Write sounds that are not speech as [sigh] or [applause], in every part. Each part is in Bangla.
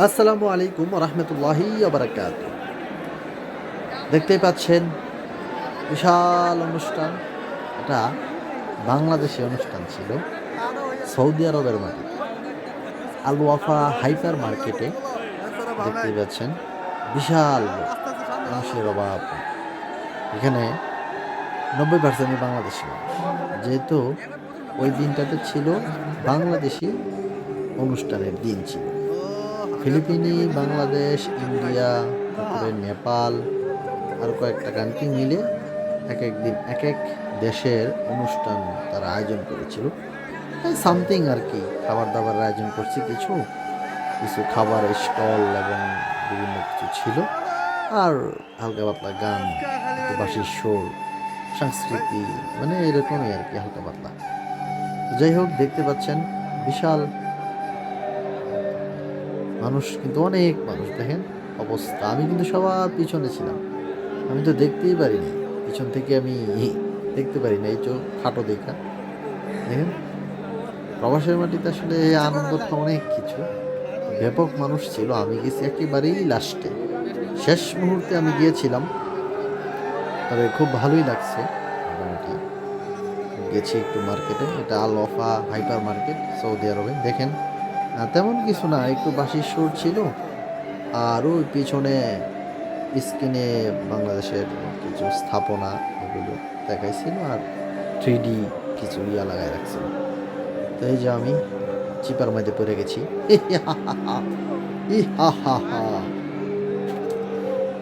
আসসালামু আলাইকুম রহমতুল্লাহি আবরাকাত দেখতেই পাচ্ছেন, বিশাল অনুষ্ঠান। এটা বাংলাদেশি অনুষ্ঠান ছিল, সৌদি আরবের মাটি আল ওয়াফা হাইপার মার্কেটে, দেখতেই পাচ্ছেন, বিশাল মানুষের অভাব। এখানে নব্বই পার্সেন্টই বাংলাদেশি যেহেতু ওই দিনটাতে ছিল বাংলাদেশি অনুষ্ঠানের দিন ছিল। ফিলিপিনি, বাংলাদেশ, ইন্ডিয়া, তারপরে নেপাল, আর কয়েকটা কান্ট্রি মিলে এক এক দিন, এক এক দেশের অনুষ্ঠান তারা আয়োজন করেছিল। সামথিং আর কি খাবার দাবার আয়োজন করছে, কিছু কিছু খাবার স্টল এবং বিভিন্ন কিছু ছিল। আর হালকা পাতলা গান বাসির সুর, সংস্কৃতি মানে এরকমই আর কি, হালকা পাতলা। যাই হোক, দেখতে পাচ্ছেন, বিশাল মানুষ কিন্তু অনেক মানুষ, দেখেন অবস্থা। আমি কিন্তু সবার পিছনে ছিলাম। আমি তো দেখতেই পারিনি। পিছন থেকে আমি [laughs] দেখতে পারি না এই চোখ খাটো দেখা। দেখেন, প্রবাসের মাটিতে আসলে আনন্দটা অনেক কিছু। ব্যাপক মানুষ ছিল। আমি গেছি একেবারেই লাস্টে শেষ মুহূর্তে আমি গিয়েছিলাম। তবে খুব ভালোই লাগছে, মোটামুটি। গেছি একটু মার্কেটে এটা Al Wafa hypermarket Saudi আরবে। দেখেন তেমন কিছু না, একটু বাসির সুর ছিল। আর ওই পিছনে স্ক্রিনে বাংলাদেশের কিছু স্থাপনা এগুলো দেখাইছিল আর থ্রি ডি কিছু ইয়া লাগাই রাখছিল। তো এই যে আমি চিপার মধ্যে পড়ে গেছি।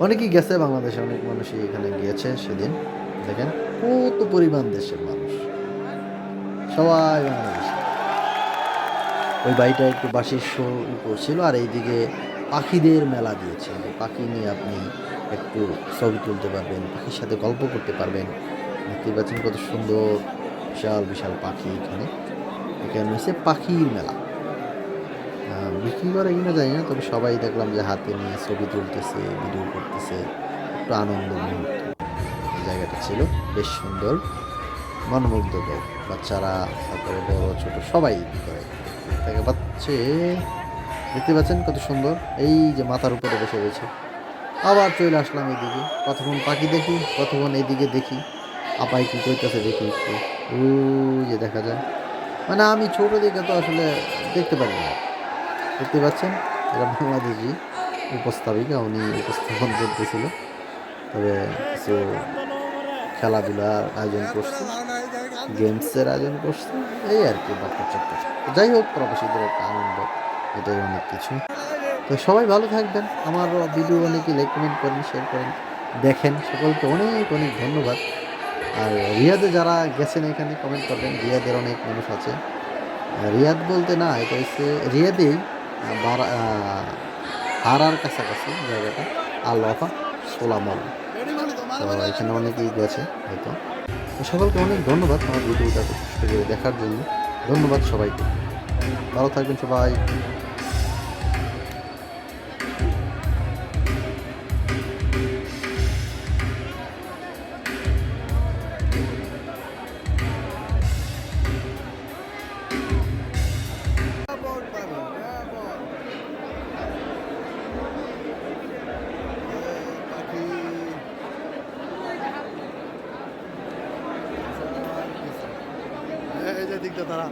অনেকেই গেছে বাংলাদেশে, অনেক মানুষই এখানে গিয়েছে সেদিন। দেখেন, কত পরিমাণ দেশের মানুষ। সবাই বাংলাদেশে। ওই বাড়িটা একটু বাঁশির শো করছিল আর এইদিকে পাখিদের মেলা দিয়েছে। পাখি নিয়ে আপনি একটু ছবি তুলতে পারবেন, পাখির সাথে গল্প করতে পারবেন। দেখতে পাচ্ছেন কত সুন্দর, বিশাল বিশাল পাখি এখানে। এখানে হচ্ছে পাখির মেলা। বিক্রি করে কিনা জানি না, তবে সবাই দেখলাম যে হাতে নিয়ে ছবি তুলতেছে, ভিডিও করতেছে। একটু আনন্দ মুহূর্ত। জায়গাটা ছিল বেশ সুন্দর, মনোমুগ্ধকর। বাচ্চারা, তারপরে বড়, ছোট সবাই করে। দেখতে পাচ্ছে। দেখতে পাচ্ছেন কত সুন্দর? এই যে মাথার উপরে বসে রয়েছে। আবার চলে আসলাম এইদিকে কতক্ষণ পাখি দেখি, কতক্ষণ এইদিকে দেখি। আপাই কি করতেছে দেখি একটু। ওই যে দেখা যায়। মানে আমি ছোট দিকে তো আসলে দেখতে পারি না। দেখতে পাচ্ছেন? এরা বাংলাদেশি উপস্থাপিকা, উনি উপস্থাপন করতেছিল। তবে খেলাধুলার আয়োজন করছে, গেমসের আয়োজন করছে, এই আর কি চ্যাপার যাই হোক, প্রবাসীদের একটা আনন্দ, এটাই অনেক কিছু। তো সবাই ভালো থাকবেন। আমার ভিডিও অনেকে লাইক কমেন্ট করেন শেয়ার করেন, দেখেন। সকলকে অনেক অনেক ধন্যবাদ। আর রিয়াদে যারা গেছেন এখানে কমেন্ট করবেন। রিয়াদের অনেক মানুষ আছে। রিয়াদ বলতে না, এটা হচ্ছে রিয়াদেই হারার কাছাকাছি জায়গাটা আল্লাফা সোলামল। তো এখানে অনেকেই গেছে হয়তো। তো সকলকে অনেক ধন্যবাদ আমার ভিডিওটা কষ্ট করে দেখার জন্য। ধন্যবাদ সবাইকে। ভালো থাকবেন সবাই। তারা